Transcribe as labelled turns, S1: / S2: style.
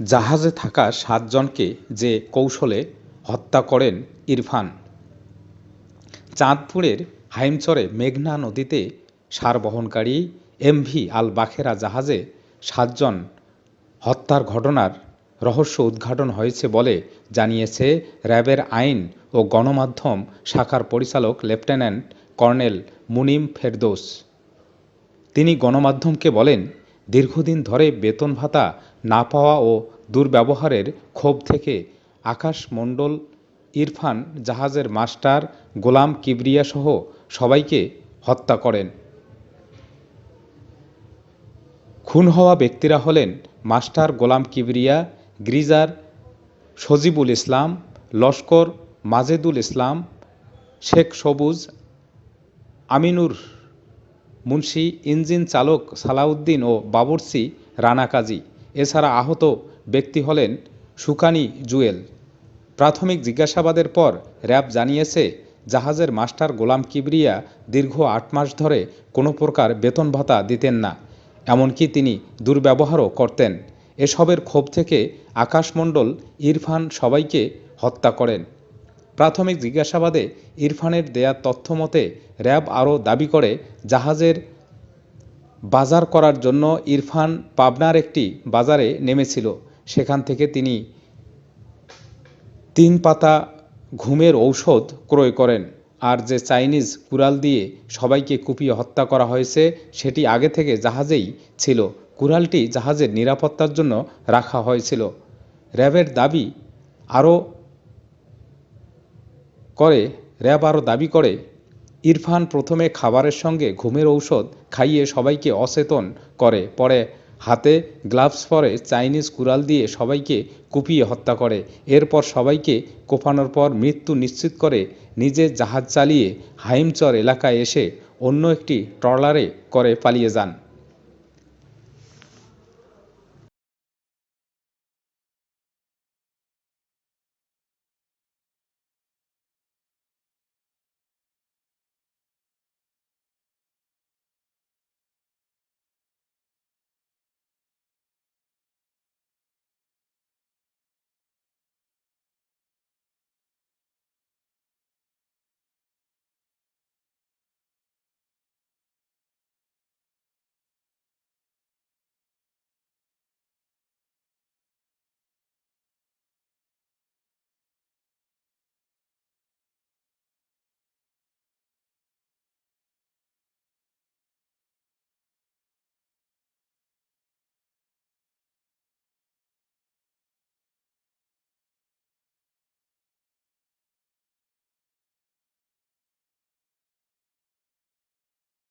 S1: জাহাজে থাকা সাতজনকে যে কৌশলে হত্যা করেন ইরফান। চাঁদপুরের হাইমচরে মেঘনা নদীতে সার বহনকারী এমভি আল বাখেরা জাহাজে সাতজন হত্যার ঘটনার রহস্য উদ্ঘাটন হয়েছে বলে জানিয়েছে র্যাবের আইন ও গণমাধ্যম শাখার পরিচালক লেফটেন্যান্ট কর্নেল মুনিম ফেরদোস। তিনি গণমাধ্যমকে বলেন, দীর্ঘদিন ধরে বেতন ভাতা না পাওয়া ও দুর্ব্যবহারের ক্ষোভ থেকে আকাশ মণ্ডল ইরফান জাহাজের মাস্টার, গোলাম কিবরিয়াসহ সবাইকে হত্যা করেন। খুন হওয়া ব্যক্তিরা হলেন মাস্টার গোলাম কিবরিয়া, গ্রিজার সজিবুল ইসলাম, লস্কর মাজেদুল ইসলাম, শেখ সবুজ, আমিনুর মুন্সি, ইঞ্জিন চালক সালাউদ্দিন ও বাবরসি রানা কাজী। এছাড়া আহত ব্যক্তি হলেন সুকানি জুয়েল। প্রাথমিক জিজ্ঞাসাবাদের পর র্যাব জানিয়েছে, জাহাজের মাস্টার গোলাম কিবরিয়া দীর্ঘ আট মাস ধরে কোনো প্রকার বেতন ভাতা দিতেন না, এমনকি তিনি দুর্ব্যবহারও করতেন। এসবের ক্ষোভ থেকে আকাশমণ্ডল ইরফান সবাইকে হত্যা করেন। প্রাথমিক জিজ্ঞাসাবাদে ইরফানের দেয়া তথ্য মতে, র্যাব আরও দাবি করে, জাহাজের বাজার করার জন্য ইরফান পাবনার একটি বাজারে নেমেছিল। সেখান থেকে তিনি তিন পাতা ঘুমের ঔষধ ক্রয় করেন। আর যে চাইনিজ কুড়াল দিয়ে সবাইকে কুপিয়ে হত্যা করা হয়েছে, সেটি আগে থেকে জাহাজেই ছিল। কুড়ালটি জাহাজের নিরাপত্তার জন্য রাখা হয়েছিল। র্যাবের দাবি আরও করে, র্যাব আরও দাবি করে ইরফান প্রথমে খাবারের সঙ্গে ঘুমের ঔষধ খাইয়ে সবাইকে অচেতন করে, পরে হাতে গ্লাভস পরে চাইনিজ কুড়াল দিয়ে সবাইকে কুপিয়ে হত্যা করে। এরপর সবাইকে কোপানোর পর মৃত্যু নিশ্চিত করে নিজে জাহাজ চালিয়ে হাইমচর এলাকায় এসে অন্য একটি ট্রলারে করে পালিয়ে যান।